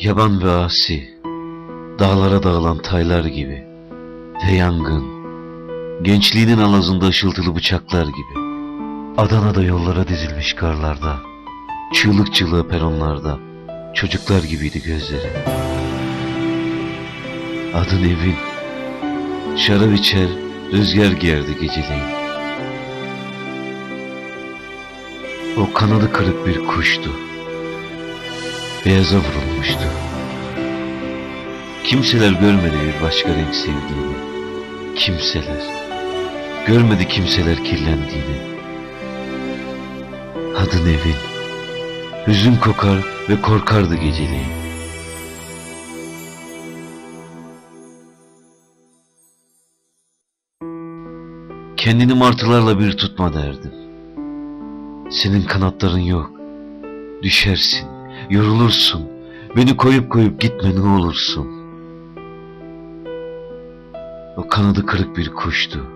Yaban ve asi, dağlara dağılan taylar gibi ve yangın, gençliğinin alazında ışıltılı bıçaklar gibi. Adana'da yollara dizilmiş karlarda, çığlık çığlığı peronlarda, çocuklar gibiydi gözleri. Adın evin, şarap içer, rüzgar giyerdi geceleyin. O kanadı kırık bir kuştu. Beyaza vurulmuştu. Kimseler görmedi bir başka renk sevdiğini. Kimseler. Görmedi kimseler kirlendiğini. Adın evin. Hüzün kokar ve korkardı geceleyin. Kendini martılarla bir tutma derdim. Senin kanatların yok. Düşersin, yorulursun. Beni koyup koyup gitme ne olursun. O kanadı kırık bir kuştu.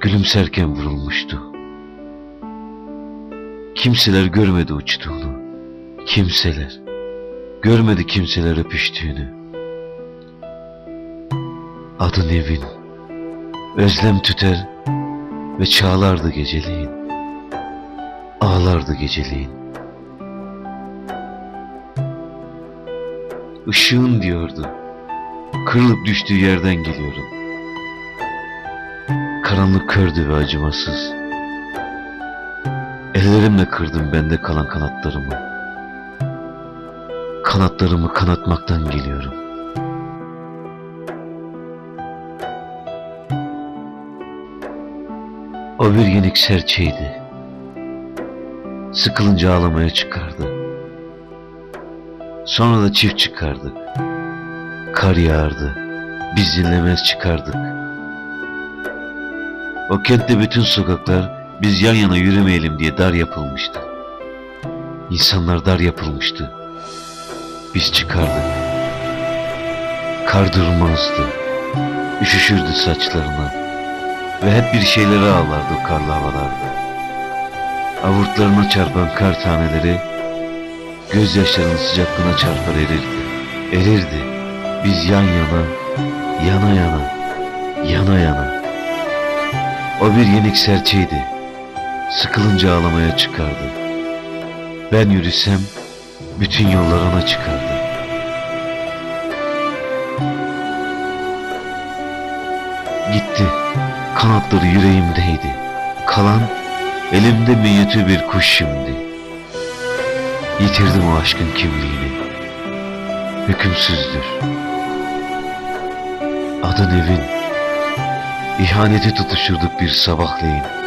Gülümserken vurulmuştu. Kimseler görmedi uçtuğunu. Kimseler. Görmedi kimseler öpüştüğünü. Adın evin. Özlem tüter ve çağlardı geceleyin. Ağlardı geceleyin. Işığın diyordu. Kırılıp düştüğü yerden geliyorum. Karanlık kördü ve acımasız. Ellerimle kırdım bende kalan kanatlarımı. Kanatlarımı kanatmaktan geliyorum. O bir yenik serçeydi. Sıkılınca ağlamaya çıkardı. Sonra da çift çıkardık. Kar yağardı. Biz dinlemez çıkardık. O kentte bütün sokaklar biz yan yana yürümeyelim diye dar yapılmıştı. İnsanlar dar yapılmıştı. Biz çıkardık. Kar durmazdı. Üşüşürdü saçlarına ve hep bir şeyleri ağlardı karlı havalarda. Avurtlarına çarpan kar taneleri gözyaşlarının sıcaklığına çarpar erirdi. Erirdi. Biz yan yana, yana yana, yana yana. O bir yenik serçeydi. Sıkılınca ağlamaya çıkardı. Ben yürüsem bütün yollar ona çıkardı. Gitti. Kanatları yüreğimdeydi. Kalan elimde minyatür bir kuş şimdi. Yitirdim o aşkın kimliğini. Hükümsüzdür. Adın evin. İhaneti tutuşurduk bir sabahleyin.